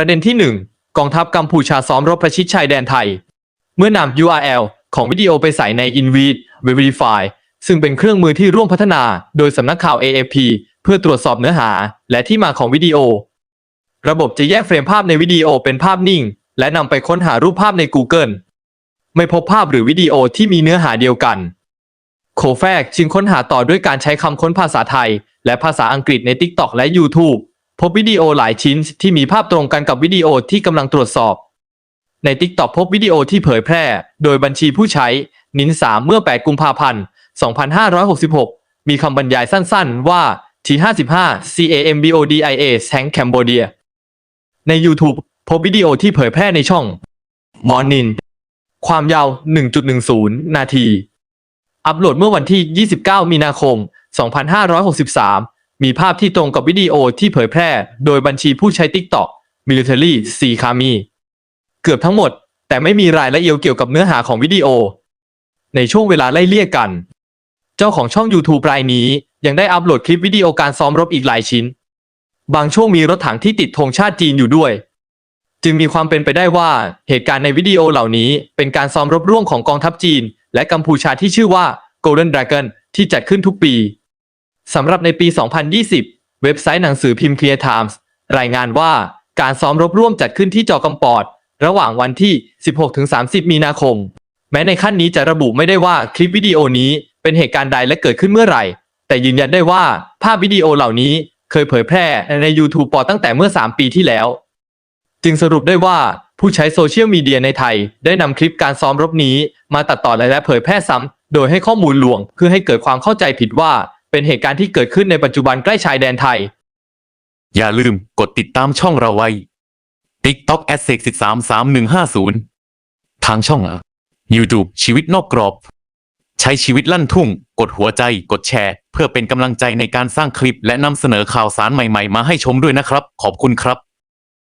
ประเด็นที่ 1 กองทัพกัมพูชาซ้อมรบประชิดชายแดนไทย เมื่อนำ URL ของวิดีโอไปใส่ใน Invid Verify ซึ่งเป็นเครื่องมือที่ร่วมพัฒนาโดยสำนักข่าว AFP เพื่อตรวจสอบเนื้อหาและที่มาของวิดีโอ ระบบจะแยกเฟรมภาพในวิดีโอเป็นภาพนิ่ง และนำไปค้นหารูปภาพใน Google ไม่พบภาพหรือวิดีโอที่มีเนื้อหาเดียวกัน โคแฟกจึงค้นหาต่อด้วยการใช้คำค้นภาษาไทย และภาษาอังกฤษใน TikTok และ YouTube พบวิดีโอหลายชิ้นที่มีภาพตรงกันกับวิดีโอที่กำลังตรวจสอบ ใน TikTok พบวิดีโอที่เผยแพร่ โดยบัญชีผู้ใช้ นินสามเมื่อ 8 กุมภาพันธ์ 2566 มีคำบรรยายสั้นๆว่า T55 CAMBODIA Tank Cambodia ใน YouTube พบวิดีโอที่เผยแพร่ในช่อง Morning ความยาว 1.10 นาที อัปโหลดเมื่อวันที่ 29 มีนาคม 2563 มีภาพที่ตรงกับวิดีโอที่เผยแพร่ โดยบัญชีผู้ใช้ TikTok Military C Kami เกือบทั้งหมด แต่ไม่มีรายละเอียดเกี่ยวกับเนื้อหาของวิดีโอ ในช่วงเวลาไล่เลี่ยกัน เจ้าของช่อง YouTube รายนี้ยังได้อัปโหลดคลิปวิดีโอการซ้อมรบอีกหลายชิ้น บางช่วงมีรถถังที่ติดธงชาติจีนอยู่ด้วย จึงมีความเป็นไปได้ว่าเหตุการณ์ในวิดีโอเหล่านี้ เป็นการซ้อมรบร่วมของกองทัพจีน และกัมพูชาที่ชื่อว่า Golden Dragon ที่จัดขึ้นทุกปี สำหรับในปี 2020 เว็บไซต์หนังสือพิมพ์ Clear Times รายงานว่าการซ้อมรบร่วมจัดขึ้นที่จอกำปอด ระหว่างวันที่ 16-30 มีนาคม แม้ในขั้นนี้จะระบุไม่ได้ว่าคลิปวิดีโอนี้เป็นเหตุการณ์ใดและเกิดขึ้นเมื่อไหร่ แต่ยืนยันได้ว่าภาพวิดีโอเหล่านี้เคยเผยแพร่ใน YouTube ปอตั้งแต่เมื่อ 3 ปีที่แล้ว จึงสรุปได้ว่าผู้ใช้โซเชียลมีเดียในไทย ได้นำคลิปการซ้อมรบนี้ มาตัดต่อและเผยแพร่ซ้ำโดยให้ข้อมูลลวง เพื่อให้เกิดความเข้าใจผิดว่า เป็นเหตุการณ์ที่เกิดขึ้นในปัจจุบันใกล้ชายแดนไทย อย่าลืมกดติดตามช่องเราไว้ TikTok a s e 133150 ทางช่องอะ YouTube ชีวิตนอกกรอบ ใช้ชีวิตลั่นทุ่ง กดหัวใจ กดแชร์ เพื่อเป็นกำลังใจในการสร้างคลิปและนำเสนอข่าวสารใหม่ๆ มาให้ชมด้วยนะครับ ขอบคุณครับ